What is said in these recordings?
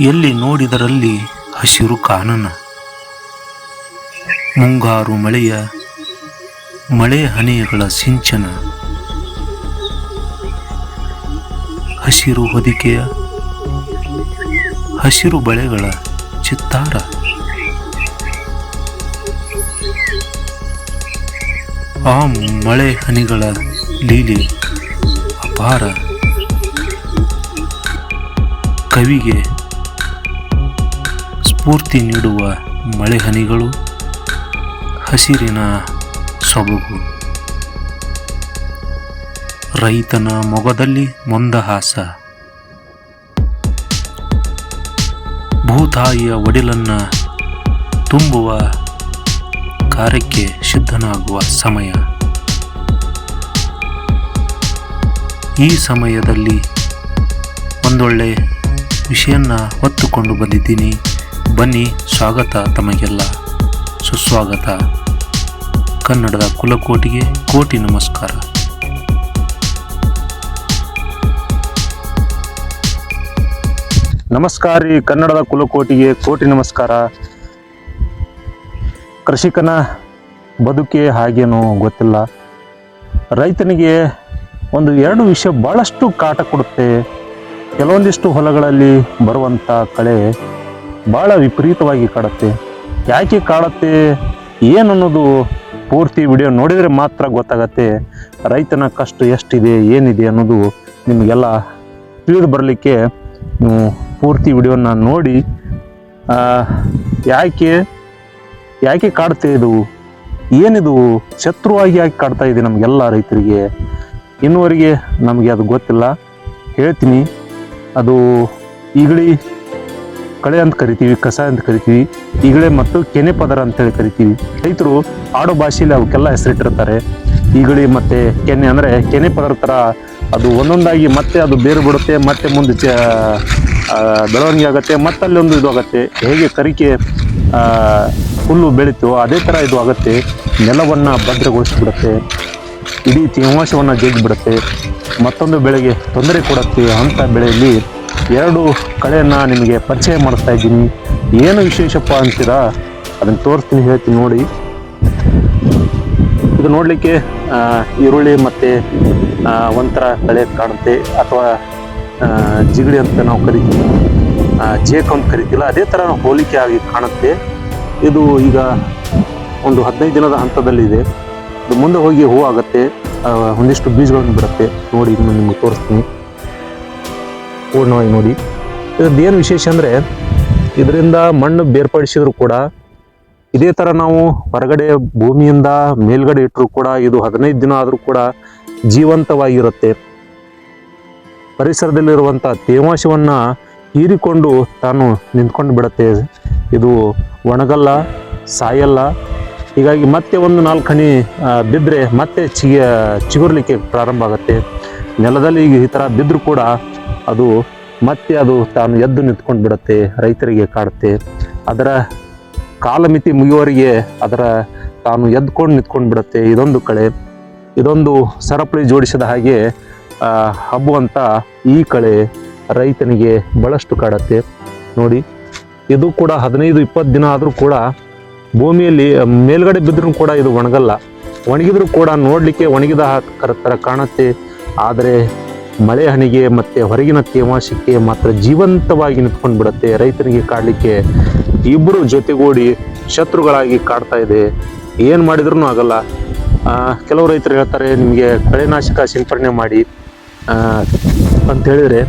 ಎಲ್ಲಿ ನೋಡಿದರಲ್ಲಿ ಹಸಿರು ಕಾನನ? ಮುಂಗಾರು ಮಳೆಯ ಮಳೆ ಹನಿಗಳ ಸಿಂಚನ. ಹಸಿರು ಹೊದಿಕೆಯ ಹಸಿರು ಬಳೆಗಳ ಚಿತ್ತಾರ. ಆ ಮಳೆ ಹನಿಗಳ ಲೀಲೆ ಅಪಾರ. ಕವಿಗೆ ಸ್ಫೂರ್ತಿ ನೀಡುವ ಮಳೆಹನಿಗಳು, ಹಸಿರಿನ ಸೊಬಗು. ರೈತನ ಮೊಗದಲ್ಲಿ ಮಂದಹಾಸ. ಭೂತಾಯಿಯ ಒಡಿಲನ್ನ ತುಂಬುವ ಕಾರ್ಯಕ್ಕೆ ಸಿದ್ಧನಾಗುವ ಸಮಯ. ಈ ಸಮಯದಲ್ಲಿ ಒಂದೊಳ್ಳೆ ವಿಷಯನ್ನ ಹೊತ್ತುಕೊಂಡು ಬಂದಿದ್ದೀನಿ. ಬನ್ನಿ, ಸ್ವಾಗತ ತಮಗೆಲ್ಲ. ಸುಸ್ವಾಗತ. ಕನ್ನಡದ ಕುಲಕೋಟಿಗೆ ಕೋಟಿ ನಮಸ್ಕಾರ. ನಮಸ್ಕಾರ ರೀ, ಕನ್ನಡದ ಕುಲಕೋಟಿಗೆ ಕೋಟಿ ನಮಸ್ಕಾರ. ಕೃಷಿಕನ ಬದುಕೆ ಹಾಗೇನೋ ಗೊತ್ತಿಲ್ಲ. ರೈತನಿಗೆ ಒಂದು ಎರಡು ವಿಷಯ ಭಾಳಷ್ಟು ಕಾಟ ಕೊಡುತ್ತೆ. ಕೆಲವೊಂದಿಷ್ಟು ಹೊಲಗಳಲ್ಲಿ ಬರುವಂಥ ಕಳೆ ಭಾಳ ವಿಪರೀತವಾಗಿ ಕಾಡುತ್ತೆ. ಯಾಕೆ ಕಾಡುತ್ತೆ? ಏನನ್ನೋದು ಪೂರ್ತಿ ವಿಡಿಯೋ ನೋಡಿದರೆ ಮಾತ್ರ ಗೊತ್ತಾಗತ್ತೆ. ರೈತನ ಕಷ್ಟ ಎಷ್ಟಿದೆ, ಏನಿದೆ ಅನ್ನೋದು ನಿಮಗೆಲ್ಲ ತಿಳಿದು ಬರಲಿಕ್ಕೆ ನೀವು ಪೂರ್ತಿ ವಿಡಿಯೋನ ನೋಡಿ. ಯಾಕೆ ಯಾಕೆ ಕಾಡ್ತಾ ಇದು? ಏನಿದು? ಶತ್ರುವಾಗಿ ಯಾಕೆ ಕಾಡ್ತಾ ಇದೆ ನಮಗೆಲ್ಲ ರೈತರಿಗೆ? ಇನ್ನುವರೆಗೆ ನಮಗೆ ಅದು ಗೊತ್ತಿಲ್ಲ. ಹೇಳ್ತೀನಿ. ಅದು ಈಗಳಿ ಕಳೆ ಅಂತ ಕರಿತೀವಿ, ಕಸ ಅಂತ ಕರಿತೀವಿ ಈಗಳೆ ಮತ್ತು ಕೆನೆ ಪದರ ಅಂತೇಳಿ ಕರಿತೀವಿ. ರೈತರು ಆಡೋ ಭಾಷೆಯಲ್ಲಿ ಅವಕ್ಕೆಲ್ಲ ಹೆಸರಿಟ್ಟಿರ್ತಾರೆ. ಈಗಳಿ ಮತ್ತೆ ಕೆನೆ ಅಂದರೆ ಕೆನೆ ಪದರ ಥರ ಅದು ಒಂದೊಂದಾಗಿ ಮತ್ತೆ ಅದು ಬೇರು ಬಿಡುತ್ತೆ, ಮತ್ತೆ ಮುಂದೆ ಚ ಬೆಳವಣಿಗೆ ಆಗುತ್ತೆ ಮತ್ತೆ ಅಲ್ಲಿ ಒಂದು ಇದು ಆಗುತ್ತೆ. ಹೇಗೆ ಕರಿಕೆ ಹುಲ್ಲು ಬೆಳೀತೋ ಅದೇ ಥರ ಇದು ಆಗುತ್ತೆ. ನೆಲವನ್ನು ಭದ್ರಗೊಳಿಸಿಬಿಡುತ್ತೆ. ಇಡೀ ತೇವಾಂಶವನ್ನು ಜಗ್ಗಿಬಿಡುತ್ತೆ ಮತ್ತೊಂದು ಬೆಳೆಗೆ ತೊಂದರೆ ಕೊಡುತ್ತೆ ಅಂಥ ಬೆಳೆಯಲ್ಲಿ ಎರಡು ಕಳೆಯನ್ನು ನಿಮಗೆ ಪರಿಚಯ ಮಾಡಿಸ್ತಾ ಇದ್ದೀನಿ. ಏನು ವಿಶೇಷಪ್ಪ ಅಂತೀರಾ? ಅದನ್ನು ತೋರಿಸ್ತೀನಿ, ಹೇಳ್ತೀನಿ ನೋಡಿ. ಇದು ನೋಡಲಿಕ್ಕೆ ಈರುಳ್ಳಿ ಮತ್ತು ಒಂಥರ ಕಳೆ ಕಾಣುತ್ತೆ ಅಥವಾ ಜಿಗಡಿ ಅಂತ ನಾವು ಕರಿತೀವಿ. ಜೇಕ್ ಅಂತ ಕರಿತಿಲ್ಲ ಅದೇ ಥರ ಹೋಲಿಕೆ ಆಗಿ ಕಾಣುತ್ತೆ. ಇದು ಈಗ ಒಂದು ಹದಿನೈದು ದಿನದ ಹಂತದಲ್ಲಿದೆ. ಇದು ಮುಂದೆ ಹೋಗಿ ಹೂ ಆಗುತ್ತೆ. ಒಂದಿಷ್ಟು ಬೀಜಗಳನ್ನು ಬಿಡುತ್ತೆ. ನೋಡಿ ನಿಮ್ಗೆ ತೋರಿಸ್ತೀನಿ. ಪೂರ್ಣವಾಗಿ ನೋಡಿ. ಇದ್ರದ್ದು ಏನು ವಿಶೇಷ ಅಂದರೆ, ಇದರಿಂದ ಮಣ್ಣು ಬೇರ್ಪಡಿಸಿದ್ರು ಕೂಡ, ಇದೇ ಥರ ನಾವು ಹೊರಗಡೆ ಭೂಮಿಯಿಂದ ಮೇಲ್ಗಡೆ ಇಟ್ಟರು ಕೂಡ ಇದು ಹದಿನೈದು ದಿನ ಆದರೂ ಕೂಡ ಜೀವಂತವಾಗಿರುತ್ತೆ. ಪರಿಸರದಲ್ಲಿರುವಂಥ ತೇವಾಂಶವನ್ನು ಹೀರಿಕೊಂಡು ತಾನು ನಿಂತ್ಕೊಂಡು ಬಿಡುತ್ತೆ. ಇದು ಒಣಗಲ್ಲ, ಸಾಯಲ್ಲ. ಹೀಗಾಗಿ ಮತ್ತೆ ಒಂದು ನಾಲ್ಕು ಹನಿ ಬಿದ್ದರೆ ಮತ್ತೆ ಚಿಗ, ಚಿಗುರ್ಲಿಕ್ಕೆ ಪ್ರಾರಂಭ ಆಗುತ್ತೆ. ನೆಲದಲ್ಲಿ ಈ ಥರ ಬಿದ್ದರೂ ಕೂಡ ಅದು ಮತ್ತೆ ಅದು ತಾನು ಎದ್ದು ನಿಂತ್ಕೊಂಡು ಬಿಡುತ್ತೆ, ರೈತರಿಗೆ ಕಾಡುತ್ತೆ. ಅದರ ಕಾಲಮಿತಿ ಮುಗಿಯುವವರೆಗೆ ಅದರ ತಾನು ಎದ್ಕೊಂಡು ನಿಂತ್ಕೊಂಡು ಬಿಡುತ್ತೆ. ಇದೊಂದು ಕಳೆ. ಇದೊಂದು ಸರಪಳಿ ಜೋಡಿಸಿದ ಹಾಗೆ ಹಬ್ಬುವಂಥ ಈ ಕಳೆ ರೈತನಿಗೆ ಭಾಳಷ್ಟು ಕಾಡತ್ತೆ. ನೋಡಿ, ಇದು ಕೂಡ ಹದಿನೈದು, ಇಪ್ಪತ್ತು ದಿನ ಆದರೂ ಕೂಡ ಭೂಮಿಯಲ್ಲಿ ಮೇಲ್ಗಡೆ ಬಿದ್ದರೂ ಕೂಡ ಇದು ಒಣಗಲ್ಲ. ಒಣಗಿದ್ರೂ ಕೂಡ ನೋಡಲಿಕ್ಕೆ ಒಣಗಿದ ಕರ ಥರ ಕಾಣುತ್ತೆ. ಆದರೆ ಮಳೆ ಹನಿಗೆ ಮತ್ತು ಹೊರಗಿನ ತೇವಾಂಶಕ್ಕೆ ಮಾತ್ರ ಜೀವಂತವಾಗಿ ನಿಂತ್ಕೊಂಡು ಬಿಡುತ್ತೆ. ರೈತನಿಗೆ ಕಾಡಲಿಕ್ಕೆ ಇಬ್ಬರು ಜೊತೆಗೂಡಿ ಶತ್ರುಗಳಾಗಿ ಕಾಡ್ತಾ ಇದೆ. ಏನು ಮಾಡಿದ್ರೂ ಆಗಲ್ಲ. ಕೆಲವು ರೈತರು ಹೇಳ್ತಾರೆ ನಿಮಗೆ ಕಳೆನಾಶಕ ಸಿಂಪಡಣೆ ಮಾಡಿ. ಅಂತ ಹೇಳಿದರೆ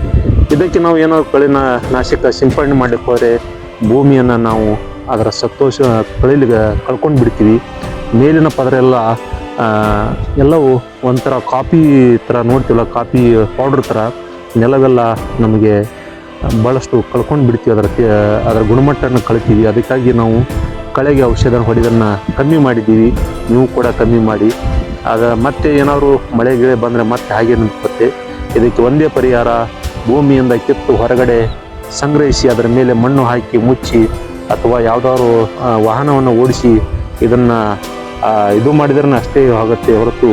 ಇದಕ್ಕೆ ನಾವು ಏನೋ ಕಳೆನ ನಾಶಕ ಸಿಂಪಡಣೆ ಮಾಡಲಿಕ್ಕೆ ಹೋದರೆ ಭೂಮಿಯನ್ನು ನಾವು ಅದರ ಸಂತೋಷ ಕಳೀಲಿಗೆ ಕಳ್ಕೊಂಡು ಬಿಡ್ತೀವಿ ಮೇಲಿನ ಪದರ ಎಲ್ಲ ಆ, ಎಲ್ಲವೂ ಒಂಥರ ಕಾಫಿ ಥರ ನೋಡ್ತೀವಲ್ಲ, ಕಾಫಿ ಪೌಡ್ರ್ ಥರ. ನೆಲವೆಲ್ಲ ನಮಗೆ ಭಾಳಷ್ಟು ಕಳ್ಕೊಂಡು ಬಿಡ್ತೀವಿ ಅದರ ಅದರ ಗುಣಮಟ್ಟನ ಕಳಿತೀವಿ. ಅದಕ್ಕಾಗಿ ನಾವು ಕಳೆಗೆ ಔಷಧ ಹೊಡೆದನ್ನು ಕಮ್ಮಿ ಮಾಡಿದ್ದೀವಿ. ನೀವು ಕೂಡ ಕಮ್ಮಿ ಮಾಡಿ. ಆಗ ಮತ್ತೆ ಏನಾದರೂ ಮಳೆ ಗಿಳೆ ಬಂದರೆ ಮತ್ತೆ ಹಾಗೆ ನಿಂತ್ಕೊತ್ತೆ ಇದಕ್ಕೆ ಒಂದೇ ಪರಿಹಾರ, ಭೂಮಿಯಿಂದ ಕಿತ್ತು ಹೊರಗಡೆ ಸಂಗ್ರಹಿಸಿ ಅದರ ಮೇಲೆ ಮಣ್ಣು ಹಾಕಿ ಮುಚ್ಚಿ ಅಥವಾ ಯಾವುದಾದ್ರು ವಾಹನವನ್ನು ಓಡಿಸಿ ಇದನ್ನು ಇದು ಮಾಡಿದ್ರೆ ಅಷ್ಟೇ ಆಗುತ್ತೆ ಹೊರತು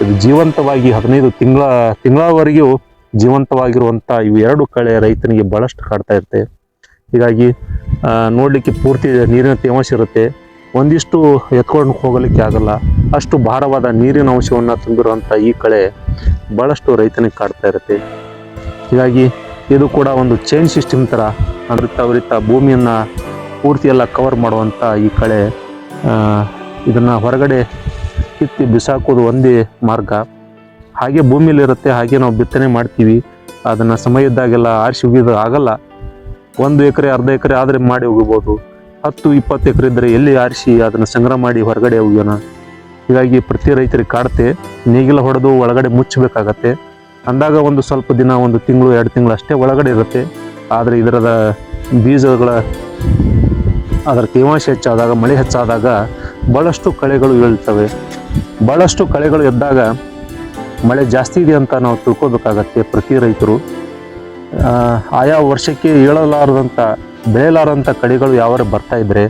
ಇದು ಜೀವಂತವಾಗಿ ಹದಿನೈದು ತಿಂಗಳ, ತಿಂಗಳವರೆಗೂ ಜೀವಂತವಾಗಿರುವಂಥ ಇವು ಎರಡು ಕಳೆ ರೈತನಿಗೆ ಭಾಳಷ್ಟು ಕಾಡ್ತಾ ಇರುತ್ತೆ. ಹೀಗಾಗಿ ನೋಡಲಿಕ್ಕೆ ಪೂರ್ತಿ ನೀರಿನ ತೇವಾಂಶ ಇರುತ್ತೆ. ಒಂದಿಷ್ಟು ಎತ್ಕೊಂಡು ಹೋಗಲಿಕ್ಕೆ ಆಗಲ್ಲ. ಅಷ್ಟು ಭಾರವಾದ ನೀರಿನ ಅಂಶವನ್ನು ತುಂಬಿರುವಂಥ ಈ ಕಳೆ ಭಾಳಷ್ಟು ರೈತನಿಗೆ ಕಾಡ್ತಾ ಇರುತ್ತೆ. ಹೀಗಾಗಿ, ಇದು ಕೂಡ ಒಂದು ಚೈನ್ ಸಿಸ್ಟಮ್ ಥರ ಅಂದ್ರೆ ಅವರಿತ ಭೂಮಿಯನ್ನು ಪೂರ್ತಿ ಎಲ್ಲ ಕವರ್ ಮಾಡುವಂಥ ಈ ಕಳೆ ಇದನ್ನು ಹೊರಗಡೆ ಕಿತ್ತಿ ಬಿಸಾಕೋದು ಒಂದೇ ಮಾರ್ಗ. ಹಾಗೆ ಭೂಮಿಲಿರುತ್ತೆ ಹಾಗೆ ನಾವು ಬಿತ್ತನೆ ಮಾಡ್ತೀವಿ. ಅದನ್ನು ಸಮಯ ಇದ್ದಾಗೆಲ್ಲ ಆರಿಸಿ ಉಗಿದು ಆಗಲ್ಲ. ಒಂದು ಎಕರೆ, ಅರ್ಧ ಎಕರೆ ಆದರೆ ಮಾಡಿ ಒಗಿಬೋದು ಹತ್ತು, ಇಪ್ಪತ್ತು ಎಕರೆ ಇದ್ದರೆ ಎಲ್ಲಿ ಆರಿಸಿ ಅದನ್ನು ಸಂಗ್ರಹ ಮಾಡಿ ಹೊರಗಡೆ ಉಗಿಯೋಣ. ಹೀಗಾಗಿ ಪ್ರತಿ ರೈತರಿಗೆ ಕಾಡುತ್ತೆ, ನೇಗಿಲ ಹೊಡೆದು ಒಳಗಡೆ ಮುಚ್ಚಬೇಕಾಗತ್ತೆ. ಅಂದಾಗ ಒಂದು ಸ್ವಲ್ಪ ದಿನ, ಒಂದು ತಿಂಗಳು, ಎರಡು ತಿಂಗಳು ಅಷ್ಟೇ ಒಳಗಡೆ ಇರುತ್ತೆ. ಆದರೆ ಇದರದ ಬೀಜಗಳ ಅದರ ತೇವಾಂಶ ಹೆಚ್ಚಾದಾಗ, ಮಳೆ ಹೆಚ್ಚಾದಾಗ ಭಾಳಷ್ಟು ಕಳೆಗಳು ಏಳ್ತವೆ ಭಾಳಷ್ಟು ಕಳೆಗಳು ಎದ್ದಾಗ ಮಳೆ ಜಾಸ್ತಿ ಇದೆ ಅಂತ ನಾವು ತಿಳ್ಕೊಬೇಕಾಗತ್ತೆ ಪ್ರತಿ ರೈತರು. ಆಯಾ ವರ್ಷಕ್ಕೆ ಏಳಲಾರದಂಥ ಬೆಳೆಯಲಾರದಂಥ ಕಳೆಗಳು ಯಾವ ಬರ್ತಾ ಇದ್ದರೆ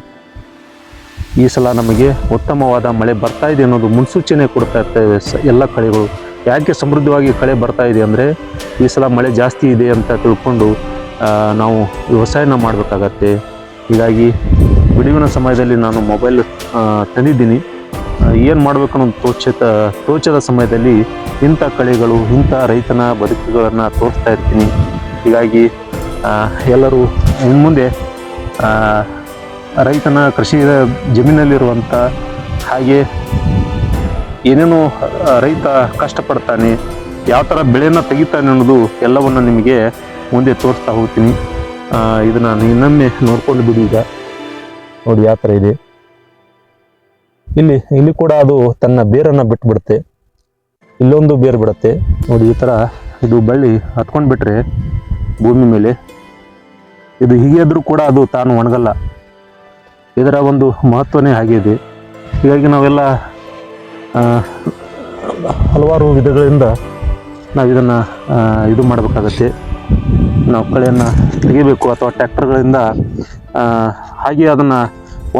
ಈ ಸಲ ನಮಗೆ ಉತ್ತಮವಾದ ಮಳೆ ಬರ್ತಾ ಇದೆ ಅನ್ನೋದು ಮುನ್ಸೂಚನೆ ಕೊಡ್ತಾ ಇರ್ತವೆ ಸ- ಎಲ್ಲ ಕಳೆಗಳು. ಯಾಕೆ ಸಮೃದ್ಧವಾಗಿ ಕಳೆ ಬರ್ತಾ ಇದೆ ಅಂದರೆ ಈ ಸಲ ಮಳೆ ಜಾಸ್ತಿ ಇದೆ ಅಂತ ತಿಳ್ಕೊಂಡು ನಾವು ವ್ಯವಸಾಯನ ಮಾಡಬೇಕಾಗತ್ತೆ. ಹೀಗಾಗಿ ಬಿಡುವಿನ ಸಮಯದಲ್ಲಿ ನಾನು ಮೊಬೈಲ್ ತಂದಿದ್ದೀನಿ. ಏನು ಮಾಡಬೇಕು ಅನ್ನೋ ತೋಚದ ತೋಚದ ಸಮಯದಲ್ಲಿ ಇಂಥ ಕಳೆಗಳು, ಇಂಥ ರೈತನ ಬದುಕುಗಳನ್ನು ತೋರಿಸ್ತಾ ಇರ್ತೀನಿ. ಹೀಗಾಗಿ ಎಲ್ಲರೂ ಮುಂದೆ ರೈತನ ಕೃಷಿ ಜಮೀನಲ್ಲಿರುವಂಥ ಹಾಗೆ ಏನೇನು ರೈತ ಕಷ್ಟಪಡ್ತಾನೆ, ಯಾವ ಥರ ಬೆಳೆಯನ್ನು ತೆಗಿತಾನೆ ಅನ್ನೋದು ಎಲ್ಲವನ್ನು ನಿಮಗೆ ಮುಂದೆ ತೋರಿಸ್ತಾ ಹೋಗ್ತೀನಿ. ಇದನ್ನ ಇನ್ನೊಮ್ಮೆ ನೋಡ್ಕೊಂಡು ಬಿಡಿ ಈಗ. ನೋಡಿ ಯಾವ ಥರ ಇದೆ. ಇಲ್ಲಿ ಇಲ್ಲಿ ಕೂಡ ಅದು ತನ್ನ ಬೇರನ್ನು ಬಿಟ್ಬಿಡುತ್ತೆ. ಇಲ್ಲೊಂದು ಬೇರು ಬಿಡುತ್ತೆ. ನೋಡಿ ಈ ಥರ ಇದು ಬಳ್ಳಿ ಹತ್ಕೊಂಡು ಬಿಟ್ರೆ ಭೂಮಿ ಮೇಲೆ. ಇದು ಹೀಗೆ ಇದ್ರೂ ಕೂಡ ಅದು ತಾನು ಒಣಗಲ್ಲ. ಇದರ ಒಂದು ಮಹತ್ವನೇ ಆಗಿದೆ ಹೀಗಾಗಿ ನಾವೆಲ್ಲ ಹಲವಾರು ವಿಧಗಳಿಂದ ನಾವು ಇದನ್ನು ಇದು ಮಾಡಬೇಕಾಗತ್ತೆ. ನಾವು ಕಳೆಯನ್ನು ತೆಗಿಬೇಕು ಅಥವಾ ಟ್ಯಾಕ್ಟರ್ಗಳಿಂದ ಹಾಗೆ ಅದನ್ನು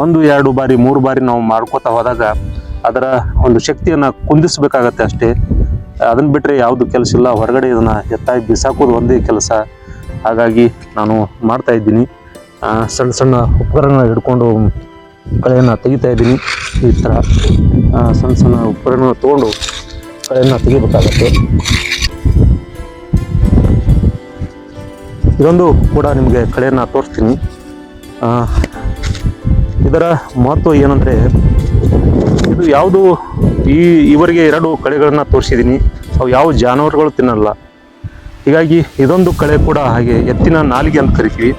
ಒಂದು, ಎರಡು ಬಾರಿ, ಮೂರು ಬಾರಿ ನಾವು ಮಾಡ್ಕೋತಾ ಹೋದಾಗ ಅದರ ಒಂದು ಶಕ್ತಿಯನ್ನು ಕುಂದಿಸ್ಬೇಕಾಗತ್ತೆ ಅಷ್ಟೇ. ಅದನ್ನು ಬಿಟ್ಟರೆ ಯಾವುದು ಕೆಲಸ ಇಲ್ಲ. ಹೊರಗಡೆ ಇದನ್ನು ಎತ್ತಾಗಿ ಬಿಸಾಕೋದು ಒಂದೇ ಕೆಲಸ. ಹಾಗಾಗಿ ನಾನು ಮಾಡ್ತಾ ಇದ್ದೀನಿ. ಸಣ್ಣ ಸಣ್ಣ ಉಪಕರಣ ಹಿಡ್ಕೊಂಡು ಕಳೆಯನ್ನು ತೆಗಿತಾ ಇದ್ದೀನಿ. ಈ ಥರ ಸಣ್ಣ ಸಣ್ಣ ಉಪಕರಣ ತೊಗೊಂಡು ಕಳೆಯನ್ನು ತೆಗಿಬೇಕಾಗತ್ತೆ. ಇದೊಂದು ಕೂಡ ನಿಮಗೆ ಕಳೆಯನ್ನು ತೋರಿಸ್ತೀನಿ. ಇದರ ಮಹತ್ವ ಏನಂದರೆ, ಇದು ಯಾವುದು ಈ ಇವರಿಗೆ ಎರಡು ಕಳೆಗಳನ್ನು ತೋರಿಸಿದ್ದೀನಿ ಅವು ಯಾವ ಜಾನುವಾರುಗಳು ತಿನ್ನಲ್ಲ. ಹೀಗಾಗಿ ಇದೊಂದು ಕಳೆ ಕೂಡ ಹಾಗೆ ಎತ್ತಿನ ನಾಲಿಗೆ ಅಂತ ಕರಿತೀವಿ.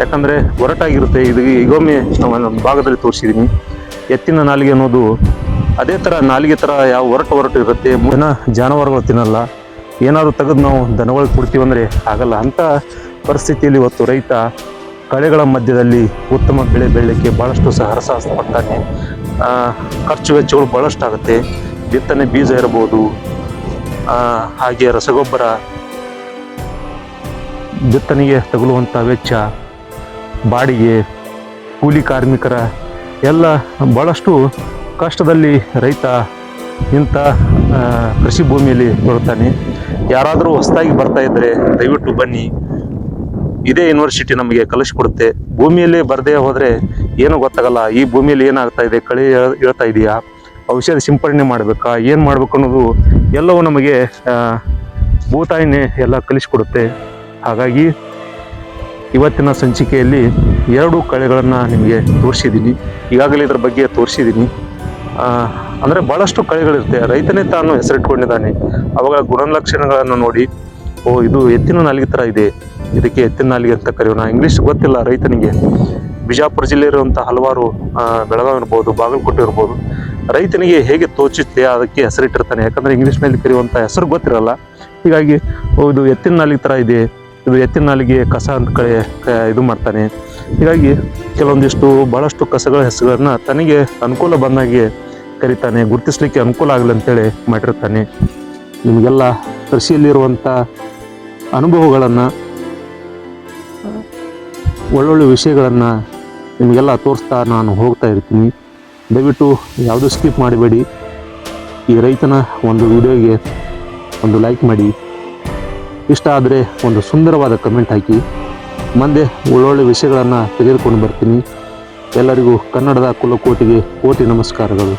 ಯಾಕಂದರೆ ಒರಟಾಗಿರುತ್ತೆ. ಇದು ಈಗೊಮ್ಮೆ ನಾವು ಒಂದು ಭಾಗದಲ್ಲಿ ತೋರಿಸಿದ್ದೀನಿ ಎತ್ತಿನ ನಾಲಿಗೆ ಅನ್ನೋದು ಅದೇ ಥರ ನಾಲಿಗೆ ಥರ ಯಾವ ಒರಟು ಒರಟು ಇರುತ್ತೆ. ಮುನ್ನ ಜಾನುವಾರುಗಳು ತಿನ್ನಲ್ಲ. ಏನಾದರೂ ತೆಗೆದು ನಾವು ದನಗಳಿಗೆ ಕೊಡ್ತೀವಂದರೆ ಆಗಲ್ಲ ಅಂಥ ಪರಿಸ್ಥಿತಿಯಲ್ಲಿ ಇವತ್ತು ರೈತ ಕಳೆಗಳ ಮಧ್ಯದಲ್ಲಿ ಉತ್ತಮ ಬೆಳೆ ಬೆಳಲಿಕ್ಕೆ ಭಾಳಷ್ಟು ಸಹರಸ ಪಡ್ತಾನೆ. ಖರ್ಚು ವೆಚ್ಚಗಳು ಭಾಳಷ್ಟು ಆಗುತ್ತೆ ಬಿತ್ತನೆ ಬೀಜ ಇರ್ಬೋದು ಹಾಗೆ ರಸಗೊಬ್ಬರ ಬಿತ್ತನೆಗೆ ತಗುಲುವಂಥ ವೆಚ್ಚ, ಬಾಡಿಗೆ, ಕೂಲಿ ಕಾರ್ಮಿಕರ ಎಲ್ಲ ಭಾಳಷ್ಟು ಕಷ್ಟದಲ್ಲಿ ರೈತ ಇಂಥ ಕೃಷಿ ಭೂಮಿಯಲ್ಲಿ ಬರುತ್ತಾನೆ. ಯಾರಾದರೂ ಹೊಸದಾಗಿ ಬರ್ತಾ ಇದ್ದರೆ ದಯವಿಟ್ಟು ಬನ್ನಿ. ಇದೇ ಯೂನಿವರ್ಸಿಟಿ ನಮಗೆ ಕಲಿಸ್ಕೊಡುತ್ತೆ ಭೂಮಿಯಲ್ಲಿ ಬರದೇ ಹೋದರೆ ಏನೂ ಗೊತ್ತಾಗಲ್ಲ. ಈ ಭೂಮಿಯಲ್ಲಿ ಏನಾಗ್ತಾ ಇದೆ ಕಳೆ ಹೇಳ್ತಾ ಇದೆಯಾ? ಔಷಧಿ ಸಿಂಪಡಣೆ ಮಾಡಬೇಕಾ? ಏನು ಮಾಡಬೇಕು ಅನ್ನೋದು ಎಲ್ಲವೂ ನಮಗೆ ಭೂತಾಯಿನೇ ಎಲ್ಲ ಕಲಿಸ್ಕೊಡುತ್ತೆ ಹಾಗಾಗಿ ಇವತ್ತಿನ ಸಂಚಿಕೆಯಲ್ಲಿ ಎರಡು ಕಳೆಗಳನ್ನು ನಿಮಗೆ ತೋರಿಸಿದ್ದೀನಿ. ಈಗಾಗಲೇ ಇದ್ರ ಬಗ್ಗೆ ತೋರಿಸಿದ್ದೀನಿ. ಅಂದರೆ ಭಾಳಷ್ಟು ಕಳೆಗಳಿರುತ್ತೆ. ರೈತನೇ ತಾನು ಹೆಸರಿಟ್ಕೊಂಡಿದ್ದಾನೆ. ಅವಾಗ ಗುಣಲಕ್ಷಣಗಳನ್ನು ನೋಡಿ, ಓ, ಇದು ಎತ್ತಿನ ನಾಲಿಗೆ ಥರ ಇದೆ. ಇದಕ್ಕೆ ಎತ್ತಿನಾಲಿಗೆ ಅಂತ ಕರೆಯೋಣ ಇಂಗ್ಲೀಷ್ ಗೊತ್ತಿಲ್ಲ ರೈತನಿಗೆ. ಬಿಜಾಪುರ ಜಿಲ್ಲೆ ಇರುವಂಥ ಹಲವಾರು ಬೆಳಗಾವಿ ಇರ್ಬೋದು, ಬಾಗಲಕೋಟೆ ಇರ್ಬೋದು, ರೈತನಿಗೆ ಹೇಗೆ ತೋಚುತ್ತೆ ಅದಕ್ಕೆ ಹೆಸರಿಟ್ಟಿರ್ತಾನೆ. ಯಾಕಂದರೆ ಇಂಗ್ಲೀಷ್ನಲ್ಲಿ ಕರೆಯುವಂಥ ಹೆಸರು ಗೊತ್ತಿರಲ್ಲ. ಹೀಗಾಗಿ ಇದು ಎತ್ತಿನ ನಾಲಿಗೆ ಥರ ಇದೆ. ಇದು ಎತ್ತಿನ ನಾಲಿಗೆ ಕಸ ಅಂತ ಕಡೆ ಇದು ಮಾಡ್ತಾನೆ. ಹೀಗಾಗಿ, ಕೆಲವೊಂದಿಷ್ಟು ಭಾಳಷ್ಟು ಕಸಗಳ ಹೆಸರುಗಳನ್ನ ತನಗೆ ಅನುಕೂಲ ಬಂದಾಗೆ ಕರಿತಾನೆ. ಗುರುತಿಸ್ಲಿಕ್ಕೆ ಅನುಕೂಲ ಆಗಲಿ ಅಂತೇಳಿ ಮಾಡಿರ್ತಾನೆ. ನಿಮಗೆಲ್ಲ ಕೃಷಿಯಲ್ಲಿರುವಂಥ ಅನುಭವಗಳನ್ನು ಒಳ್ಳೊಳ್ಳೆ ವಿಷಯಗಳನ್ನು ನಿಮಗೆಲ್ಲ ತೋರಿಸ್ತಾ ನಾನು ಹೋಗ್ತಾ ಇರ್ತೀನಿ. ದಯವಿಟ್ಟು ಯಾವುದೂ ಸ್ಕಿಪ್ ಮಾಡಬೇಡಿ. ಈ ರೈತನ ಒಂದು ವಿಡಿಯೋಗೆ ಒಂದು ಲೈಕ್ ಮಾಡಿ. ಇಷ್ಟ ಆದರೆ ಒಂದು ಸುಂದರವಾದ ಕಮೆಂಟ್ ಹಾಕಿ. ಮುಂದೆ ಒಳ್ಳೊಳ್ಳೆ ವಿಷಯಗಳನ್ನು ತೆಗೆದುಕೊಂಡು ಬರ್ತೀನಿ. ಎಲ್ಲರಿಗೂ ಕನ್ನಡದ ಕುಲಕೋಟಿಗೆ ಕೋಟಿ ನಮಸ್ಕಾರಗಳು.